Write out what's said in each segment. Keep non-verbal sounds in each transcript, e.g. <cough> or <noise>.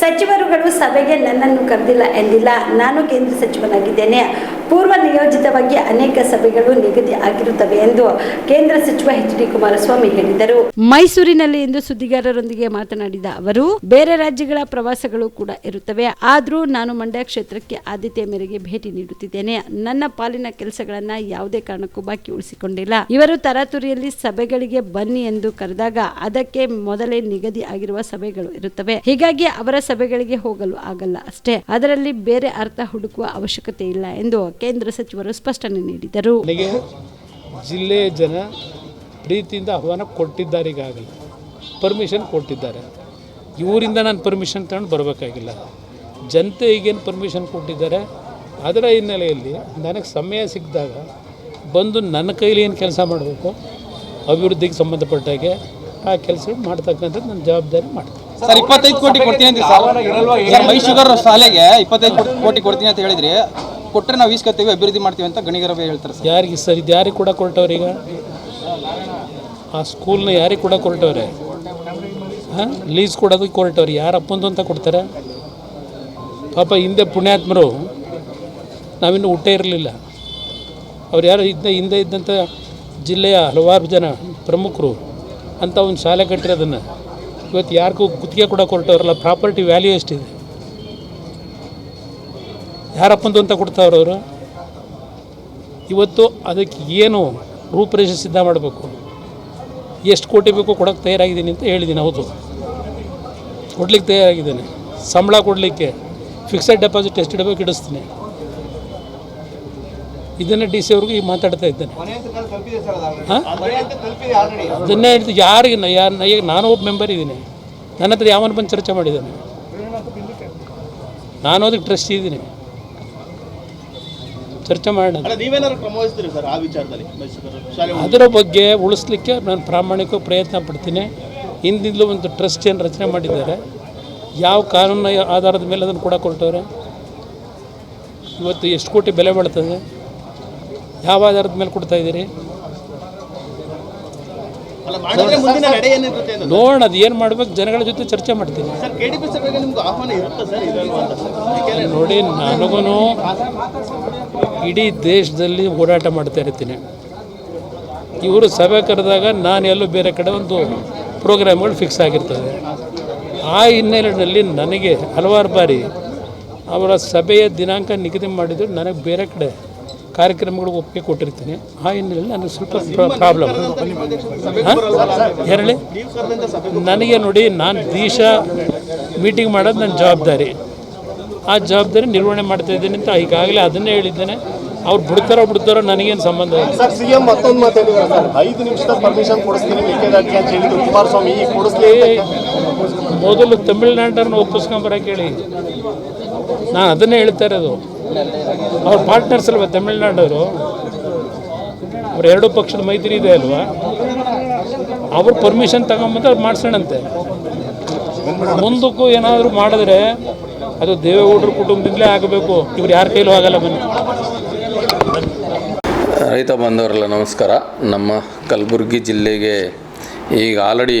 ಸಚಿವರುಗಳು ಸಭೆಗೆ ನನ್ನನ್ನು ಕರೆದಿಲ್ಲ ಎಂದಿಲ್ಲ. ನಾನು ಕೇಂದ್ರ ಸಚಿವನಾಗಿದ್ದೇನೆ. ಪೂರ್ವ ನಿಯೋಜಿತವಾಗಿ ಅನೇಕ ಸಭೆಗಳು ನಿಗದಿ ಆಗಿರುತ್ತವೆ ಎಂದು ಕೇಂದ್ರ ಸಚಿವ ಎಚ್ ಡಿ ಕುಮಾರಸ್ವಾಮಿ ಹೇಳಿದರು. ಮೈಸೂರಿನಲ್ಲಿ ಇಂದು ಸುದ್ದಿಗಾರರೊಂದಿಗೆ ಮಾತನಾಡಿದ ಅವರು, ಬೇರೆ ರಾಜ್ಯಗಳ ಪ್ರವಾಸಗಳು ಕೂಡ ಇರುತ್ತವೆ. ಆದರೂ ನಾನು ಮಂಡ್ಯ ಕ್ಷೇತ್ರಕ್ಕೆ ಆದ್ಯತೆಯ ಮೇರೆಗೆ ಭೇಟಿ ನೀಡುತ್ತಿದ್ದೇನೆ. ನನ್ನ ಪಾಲಿನ ಕೆಲಸಗಳನ್ನ ಯಾವುದೇ ಕಾರಣಕ್ಕೂ ಬಾಕಿ ಉಳಿಸಿಕೊಂಡಿಲ್ಲ. ಇವರು ತರಾತುರಿಯಲ್ಲಿ ಸಭೆಗಳಿಗೆ ಬನ್ನಿ ಎಂದು ಕರೆದಾಗ ಅದಕ್ಕೆ ಮೊದಲೇ ನಿಗದಿ ಆಗಿರುವ ಸಭೆಗಳು ಇರುತ್ತವೆ. ಹೀಗಾಗಿ ಅವರ ಸಭೆಗಳಿಗೆ ಹೋಗಲು ಆಗಲ್ಲ. ಅಷ್ಟೇ, ಅದರಲ್ಲಿ ಬೇರೆ ಅರ್ಥ ಹುಡುಕುವ ಅವಶ್ಯಕತೆ ಇಲ್ಲ ಎಂದು ಕೇಂದ್ರ ಸಚಿವರು ಸ್ಪಷ್ಟನೆ ನೀಡಿದರು. ಜಿಲ್ಲೆಯ ಜನ ಪ್ರೀತಿಯಿಂದ ಆಹ್ವಾನ ಕೊಟ್ಟಿದ್ದಾರೆ ಈಗಾಗಲೇ. ಪರ್ಮಿಷನ್ ಕೊಟ್ಟಿದ್ದಾರೆ. ಇವರಿಂದ ನಾನು ಪರ್ಮಿಷನ್ ತಗೊಂಡು ಬರಬೇಕಾಗಿಲ್ಲ. ಜನತೆ ಈಗೇನು ಪರ್ಮಿಷನ್ ಕೊಟ್ಟಿದ್ದಾರೆ. ಅದರ ಹಿನ್ನೆಲೆಯಲ್ಲಿ ನನಗೆ ಸಮಯ ಸಿಕ್ಕಿದಾಗ ಬಂದು ನನ್ನ ಕೈಲಿ ಏನು ಕೆಲಸ ಮಾಡಬೇಕು, ಅಭಿವೃದ್ಧಿಗೆ ಸಂಬಂಧಪಟ್ಟಾಗೆ ಆ ಕೆಲಸ ಮಾಡ್ತಕ್ಕಂಥದ್ದು ನನ್ನ ಜವಾಬ್ದಾರಿ ಮಾಡ್ತೀನಿ. ಸರ್ ಇಪ್ಪತ್ತೈದು ಕೋಟಿ ಕೊಡ್ತೀನಿ ಅಂತ ಸರ್ ಸರ್ ಮೈ ಶುಗರ್ ಶಾಲೆಗೆ ಇಪ್ಪತ್ತೈದು ಕೋಟಿ- ಕೊಡ್ತೀನಿ ಅಂತ ಹೇಳಿದ್ರಿ. ಕೊಟ್ಟರೆ ನಾವು ಈಸ್ಕೊತೀವಿ ಅಭಿವೃದ್ಧಿ ಮಾಡ್ತೀವಿ ಅಂತ ಗಣಿಗರವೇ ಹೇಳ್ತಾರೆ ಸರ್. ಯಾರಿಗೆ ಸರ್ ಇದು ಯಾರಿಗೆ ಕೂಡ ಕೊಟ್ಟವ್ರೆ ಈಗ? ಆ ಸ್ಕೂಲ್ನ ಯಾರಿಗೆ ಕೂಡ ಕೊರಟವ್ರೆ ಹಾಂ? ಲೀಸ್ ಕೊಡೋದಕ್ಕೆ ಕೊಟ್ಟವ್ರೆ ಯಾರು ಅಪ್ಪಂದು ಅಂತ ಕೊಡ್ತಾರೆ? ಪಾಪ ಹಿಂದೆ ಪುಣ್ಯಾತ್ಮರು ನಾವಿನ್ನೂ ಊಟ ಇರಲಿಲ್ಲ. ಅವ್ರು ಯಾರು ಹಿಂದೆ ಹಿಂದೆ ಇದ್ದಂಥ ಜಿಲ್ಲೆಯ ಹಲವಾರು ಜನ ಪ್ರಮುಖರು ಅಂತ ಒಂದು ಶಾಲೆ ಕಟ್ಟಿರೋದನ್ನು ಇವತ್ತು ಯಾರಿಗೂ ಗುತ್ತಿಗೆ ಕೂಡ ಕೊಟ್ಟವ್ರಲ್ಲ ಪ್ರಾಪರ್ಟಿ ವ್ಯಾಲ್ಯೂ ಎಷ್ಟಿದೆ? ಯಾರಪ್ಪಂದು ಅಂತ ಕೊಡ್ತಾವ್ರವರು ಇವತ್ತು ಅದಕ್ಕೆ ಏನು ರೂಪುರೇಷೆ ಸಿದ್ಧ ಮಾಡಬೇಕು? ಎಷ್ಟು ಕೋಟಿ ಬೇಕು ಕೊಡೋಕ್ಕೆ ತಯಾರಾಗಿದ್ದೀನಿ ಅಂತ ಹೇಳಿದ್ದೀನಿ, ಹೌದು. ಕೊಡ್ಲಿಕ್ಕೆ ತಯಾರಾಗಿದ್ದೇನೆ. ಸಂಬಳ ಕೊಡಲಿಕ್ಕೆ ಫಿಕ್ಸೆಡ್ ಡೆಪಾಸಿಟ್ ಎಷ್ಟು ಇಡಬೇಕು ಇಡಿಸ್ತೀನಿ. ಇದನ್ನೇ ಡಿ ಸಿ ಅವ್ರಿಗೂ ಈಗ ಮಾತಾಡ್ತಾ ಇದ್ದೇನೆ. ಹಾಂ? ಅದನ್ನೇ ಹೇಳ್ತೀನಿ ಯಾರಿಗೆ ಯಾರು ಈಗ ನಾನು ಒಬ್ಬ ಮೆಂಬರ್ ಇದ್ದೀನಿ. ನನ್ನ ಹತ್ರ ಯಾವನ ಬಂದು ಚರ್ಚೆ ಮಾಡಿದ್ದಾನೆ? ನಾನು ಅದಕ್ಕೆ ಟ್ರಸ್ಟ್ ಇದ್ದೀನಿ. ಚರ್ಚೆ ಮಾಡೋಣ. ಅದರ ಬಗ್ಗೆ ಉಳಿಸ್ಲಿಕ್ಕೆ ನಾನು ಪ್ರಾಮಾಣಿಕ ಪ್ರಯತ್ನ ಪಡ್ತೀನಿ. ಹಿಂದಿಂದಲೂ ಒಂದು ಟ್ರಸ್ಟ್ ಏನು ರಚನೆ ಮಾಡಿದ್ದಾರೆ. ಯಾವ ಕಾನೂನಿನ ಆಧಾರದ ಮೇಲೆ ಅದನ್ನು ಕೂಡ ಹೊರಟವ್ರೆ ಇವತ್ತು ಎಷ್ಟು ಕೋಟಿ ಬೆಲೆ ಬಾಳ್ತದೆ. ಯಾವ ಆಧಾರದ ಮೇಲೆ ಕೊಡ್ತಾ ಇದ್ದೀರಿ? ನೋಡೋಣ ಅದು ಏನು ಮಾಡ್ಬೇಕು ಜನಗಳ ಜೊತೆ ಚರ್ಚೆ ಮಾಡ್ತೀನಿ. ನೋಡಿ ನನಗೂ ಇಡೀ ದೇಶದಲ್ಲಿ ಓಡಾಟ ಮಾಡ್ತಾ ಇರ್ತೀನಿ. ಇವರು ಸಭೆ ಕರೆದಾಗ ನಾನು ಎಲ್ಲೋ ಬೇರೆ ಕಡೆ ಒಂದು ಪ್ರೋಗ್ರಾಮ್ಗಳು ಫಿಕ್ಸ್ ಆಗಿರ್ತದೆ. ಆ ಹಿನ್ನೆಲೆಯಲ್ಲಿ ನನಗೆ ಹಲವಾರು ಬಾರಿ ಅವರ ಸಭೆಯ ದಿನಾಂಕ ನಿಗದಿ ಮಾಡಿದ್ರು ನನಗೆ ಬೇರೆ ಕಡೆ ಕಾರ್ಯಕ್ರಮಗಳು ಒಪ್ಪಿಗೆ ಕೊಟ್ಟಿರ್ತೀನಿ. ಆ ಹಿನ್ನೆಲೆಯಲ್ಲಿ ನನಗೆ ಸ್ವಲ್ಪ ಪ್ರಾಬ್ಲಮ್ ಹೇಳಿ ಕರೆದಂತ ನನಗೆ ನೋಡಿ ನಾನು ದೇಶ ಮೀಟಿಂಗ್ ಮಾಡೋದು ನನ್ನ ಜವಾಬ್ದಾರಿ. ಆ ಜವಾಬ್ದಾರಿ ನಿರ್ವಹಣೆ ಮಾಡ್ತಾ ಇದ್ದೀನಿ ಅಂತ ಈಗಾಗಲೇ ಅದನ್ನೇ ಹೇಳಿದ್ದೇನೆ. ಅವ್ರು ಬಿಡ್ತಾರೋ ಬಿಡ್ತಾರೋ ನನಗೇನು ಸಂಬಂಧ ಇಲ್ಲ. ಸರ್ ಸಿಎಂ ಮತ್ತೊಂದು ಮಾತು ಐದು ನಿಮಿಷದ ಪರ್ಮಿಷನ್ ಕೊಡಿಸ್ತೀನಿ ಮೇಕೆದಾಟಿಗೆ ಅಂತ ಹೇಳಿದ್ರು ಕುಮಾರಸ್ವಾಮಿ ಈಗ ಕೊಡಿಸ್ಲಿ ಮೊದಲು ತಮಿಳ್ನಾಡನ್ನು ಒಪ್ಪಿಸ್ಕೊಂಬರಕ್ಕೆ ಹೇಳಿ ನಾನು ಅದನ್ನೇ ಹೇಳ್ತಾ ಇರೋದು. ಅವ್ರ ಪಾರ್ಟ್ನರ್ಸ್ ಅಲ್ವಾ ತಮಿಳ್ನಾಡವರು? ಅವ್ರ ಎರಡು ಪಕ್ಷದ ಮೈತ್ರಿ ಇದೆ ಅಲ್ವಾ? ಅವ್ರ ಪರ್ಮಿಷನ್ ತಗೊಂಬಂದು ಅವ್ರು ಮಾಡಿಸೋಣಂತೆ. ಮುಂದಕ್ಕೂ ಏನಾದರೂ ಮಾಡಿದ್ರೆ ಅದು ದೇವೇಗೌಡರ ಕುಟುಂಬದಿಂದಲೇ ಆಗಬೇಕು. ಇವ್ರು ಯಾರ ಕೈಲೂ ಆಗಲ್ಲ ಬನ್ನಿ ರೈತ ಬಾಂಧವರೆಲ್ಲ ನಮಸ್ಕಾರ. ನಮ್ಮ ಕಲಬುರಗಿ ಜಿಲ್ಲೆಗೆ ಈಗ ಆಲ್ರೆಡಿ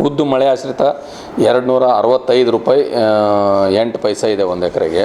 ಉದ್ದು ಮಳೆ ಆಶ್ರಿತ ಎರಡು ನೂರ ಅರವತ್ತೈದು ರೂಪಾಯಿ ಎಂಟು ಪೈಸೆ ಇದೆ ಒಂದು ಎಕರೆಗೆ.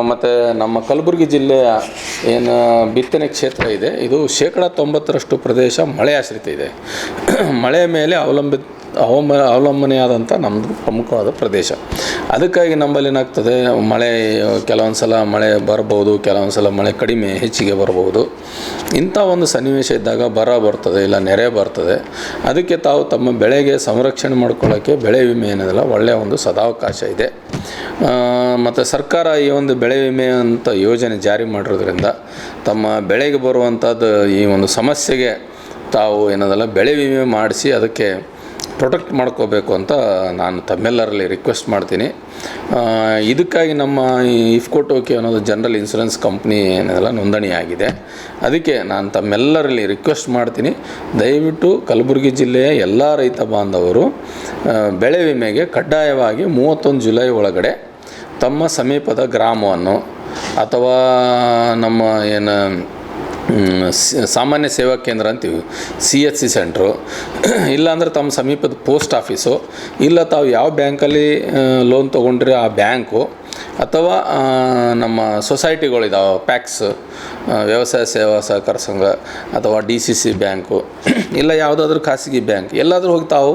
ಮತ್ತು ನಮ್ಮ ಕಲಬುರಗಿ ಜಿಲ್ಲೆಯ ಏನು, ಬಿತ್ತನೆ ಕ್ಷೇತ್ರ ಇದೆ. ಇದು ಶೇಕಡ ತೊಂಬತ್ತರಷ್ಟು ಪ್ರದೇಶ ಮಳೆ ಆಶ್ರಿತ ಇದೆ. <clears throat> ಮಳೆ ಮೇಲೆ ಅವಲಂಬಿತ ಅವಮ ಅವಲಂಬನೆಯಾದಂಥ ನಮ್ಮದು ಪ್ರಮುಖವಾದ ಪ್ರದೇಶ. ಅದಕ್ಕಾಗಿ ನಮ್ಮಲ್ಲಿ ಏನಾಗ್ತದೆ, ಮಳೆ ಕೆಲವೊಂದು ಸಲ ಮಳೆ ಬರ್ಬೋದು ಕೆಲವೊಂದು ಸಲ ಮಳೆ ಕಡಿಮೆ ಹೆಚ್ಚಿಗೆ ಬರಬಹುದು. ಇಂಥ ಒಂದು ಸನ್ನಿವೇಶ ಇದ್ದಾಗ ಬರ ಬರ್ತದೆ, ಇಲ್ಲ ನೆರೆ ಬರ್ತದೆ. ಅದಕ್ಕೆ ತಾವು ತಮ್ಮ ಬೆಳೆಗೆ ಸಂರಕ್ಷಣೆ ಮಾಡ್ಕೊಳ್ಳೋಕ್ಕೆ ಬೆಳೆ ವಿಮೆ ಏನಿದೆಲ್ಲ ಒಳ್ಳೆಯ ಒಂದು ಸದಾವಕಾಶ ಇದೆ. ಮತ್ತು ಸರ್ಕಾರ ಈ ಒಂದು ಬೆಳೆ ವಿಮೆ ಅಂತ ಯೋಜನೆ ಜಾರಿ ಮಾಡಿರೋದ್ರಿಂದ ತಮ್ಮ ಬೆಳೆಗೆ ಬರುವಂಥದ್ದು ಈ ಒಂದು ಸಮಸ್ಯೆಗೆ ತಾವು ಏನದಲ್ಲ ಬೆಳೆ ವಿಮೆ ಮಾಡಿಸಿ ಅದಕ್ಕೆ ಪ್ರೊಟೆಕ್ಟ್ ಮಾಡ್ಕೋಬೇಕು ಅಂತ ನಾನು ತಮ್ಮೆಲ್ಲರಲ್ಲಿ ರಿಕ್ವೆಸ್ಟ್ ಮಾಡ್ತೀನಿ. ಇದಕ್ಕಾಗಿ ನಮ್ಮ ಈ ಇಫ್ಕೋ ಅನ್ನೋದು ಜನರಲ್ ಇನ್ಶೂರೆನ್ಸ್ ಕಂಪ್ನಿ ಏನದಲ್ಲ ನೋಂದಣಿಯಾಗಿದೆ ಅದಕ್ಕೆ ನಾನು ತಮ್ಮೆಲ್ಲರಲ್ಲಿ ರಿಕ್ವೆಸ್ಟ್ ಮಾಡ್ತೀನಿ. ದಯವಿಟ್ಟು ಕಲಬುರಗಿ ಜಿಲ್ಲೆಯ ಎಲ್ಲ ರೈತ ಬಾಂಧವರು ಬೆಳೆ ವಿಮೆಗೆ ಕಡ್ಡಾಯವಾಗಿ ಮೂವತ್ತೊಂದು ಜುಲೈ ಒಳಗಡೆ ತಮ್ಮ ಸಮೀಪದ ಗ್ರಾಮವನ್ನು ಅಥವಾ ನಮ್ಮ ಏನು ಸಾಮಾನ್ಯ ಸೇವಾ ಕೇಂದ್ರ ಅಂತೀವಿ, ಸಿ ಎಚ್ ಸಿ ಸೆಂಟ್ರು. ಇಲ್ಲಾಂದ್ರೆ ತಮ್ಮ ಸಮೀಪದ ಪೋಸ್ಟ್ ಆಫೀಸು. ಇಲ್ಲ ತಾವು ಯಾವ ಬ್ಯಾಂಕಲ್ಲಿ ಲೋನ್ ತೊಗೊಂಡ್ರೆ ಆ ಬ್ಯಾಂಕು, ಅಥವಾ ನಮ್ಮ ಸೊಸೈಟಿಗಳಿದಾವೆ, ಪ್ಯಾಕ್ಸ್ ವ್ಯವಸಾಯ ಸೇವಾ ಸಹಕಾರ ಸಂಘ ಅಥವಾ ಡಿ ಸಿ ಸಿ ಬ್ಯಾಂಕು, ಇಲ್ಲ ಯಾವುದಾದ್ರೂ ಖಾಸಗಿ ಬ್ಯಾಂಕ್, ಎಲ್ಲಾದರೂ ಹೋಗಿ ತಾವು